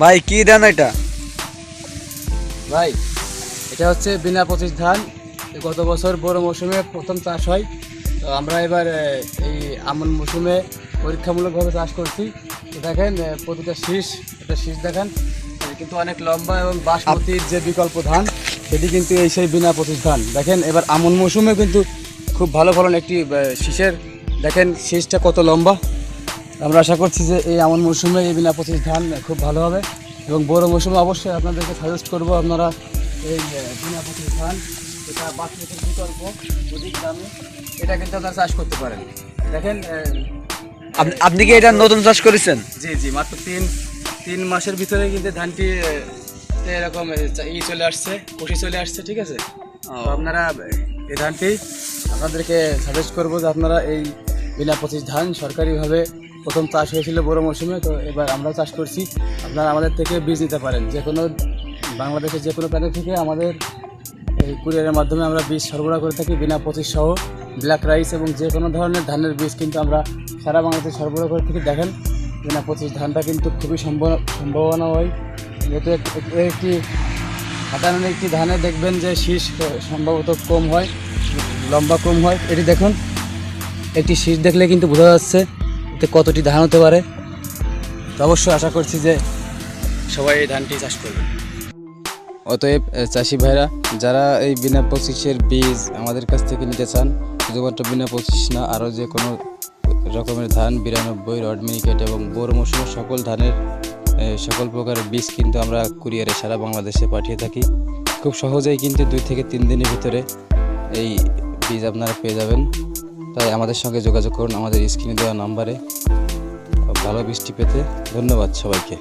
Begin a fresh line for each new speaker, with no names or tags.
ভাই, কি ধান এটা?
ভাই, এটা হচ্ছে বিনা পঁচিশ ধান। গত বছর বড় মৌসুমে প্রথম চাষ হয়। তো আমরা এবার এই আমন মৌসুমে পরীক্ষামূলকভাবে চাষ করছি। দেখেন প্রতিটা শীষ এটা শীষ দেখেন কিন্তু অনেক লম্বা এবং বাসমতির যে বিকল্প ধান, সেটি কিন্তু এই সেই বিনা পঁচিশ ধান। দেখেন, এবার আমন মৌসুমে কিন্তু খুব ভালো ফলন একটি শীষের। দেখেন, শীষটা কত লম্বা। আমরা আশা করছি যে এই আমন মৌসুমে এই বিনা পঁচিশ ধান খুব ভালো হবে এবং বড় মৌসুমে অবশ্যই আপনাদেরকে সাজেস্ট করব আপনারা এই বিনা পঁচিশ ধান এটা বাসমতির বিকল্প অধিক দামে। এটা কিন্তু আপনারা চাষ করতে পারেন। দেখেন
আপনি কি এটা নতুন চাষ করেছেন?
জি জি মাত্র তিন তিন মাসের ভিতরে কিন্তু ধানটি এরকম ই চলে আসছে কুশি চলে আসছে ঠিক আছে? আপনারা এই ধানটি আপনাদেরকে সাজেস্ট করব যে আপনারা এই বিনা পঁচিশ ধান সরকারিভাবে প্রথম চাষ হয়েছিল বড় মৌসুমে, তো এবার আমরা চাষ করছি। আপনারা আমাদের থেকে বীজ নিতে পারেন। যে কোনো বাংলাদেশের যে কোনো প্রান্ত থেকে আমাদের এই কুরিয়ারের মাধ্যমে আমরা বীজ সরবরাহ করে থাকি, বিনা পঁচিশ সহ। ব্ল্যাক রাইস এবং যে কোনো ধরনের ধানের বীজ কিন্তু আমরা সারা বাংলাদেশে সরবরাহ করে থাকি। দেখেন, বিনা পঁচিশ ধানটা কিন্তু খুবই সম্ভাবনা সম্ভাবনা হয় যেহেতু একটি সাধারণ একটি ধানে দেখবেন যে শীষ সম্ভবত কম হয়, লম্বা কম হয়। এটি দেখুন। একটি শীষ দেখলে কিন্তু বোঝা যাচ্ছে এতে কতটি ধান হতে পারে। তো অবশ্যই আশা করছি যে সবাই এই ধানটি চাষ করবে। অতএব চাষি ভাইরা, যারা এই বিনা পঁচিশের বীজ আমাদের কাছ থেকে নিতে চান, শুধুমাত্র বিনা পঁচিশ না, আরও যে কোনো রকমের ধান, বিরানব্বই, রড মিনিকেট এবং বোর মৌসুমের সকল ধানের সকল প্রকারের বীজ কিন্তু আমরা কুরিয়ারে সারা বাংলাদেশে পাঠিয়ে থাকি। খুব সহজেই কিন্তু দুই থেকে তিন দিনের ভিতরে এই বীজ আপনারা পেয়ে যাবেন। তাই আমাদের সঙ্গে যোগাযোগ করুন আমাদের স্ক্রিনে দেওয়া নাম্বারে। ভালো বৃষ্টি পেতে ধন্যবাদ সবাইকে।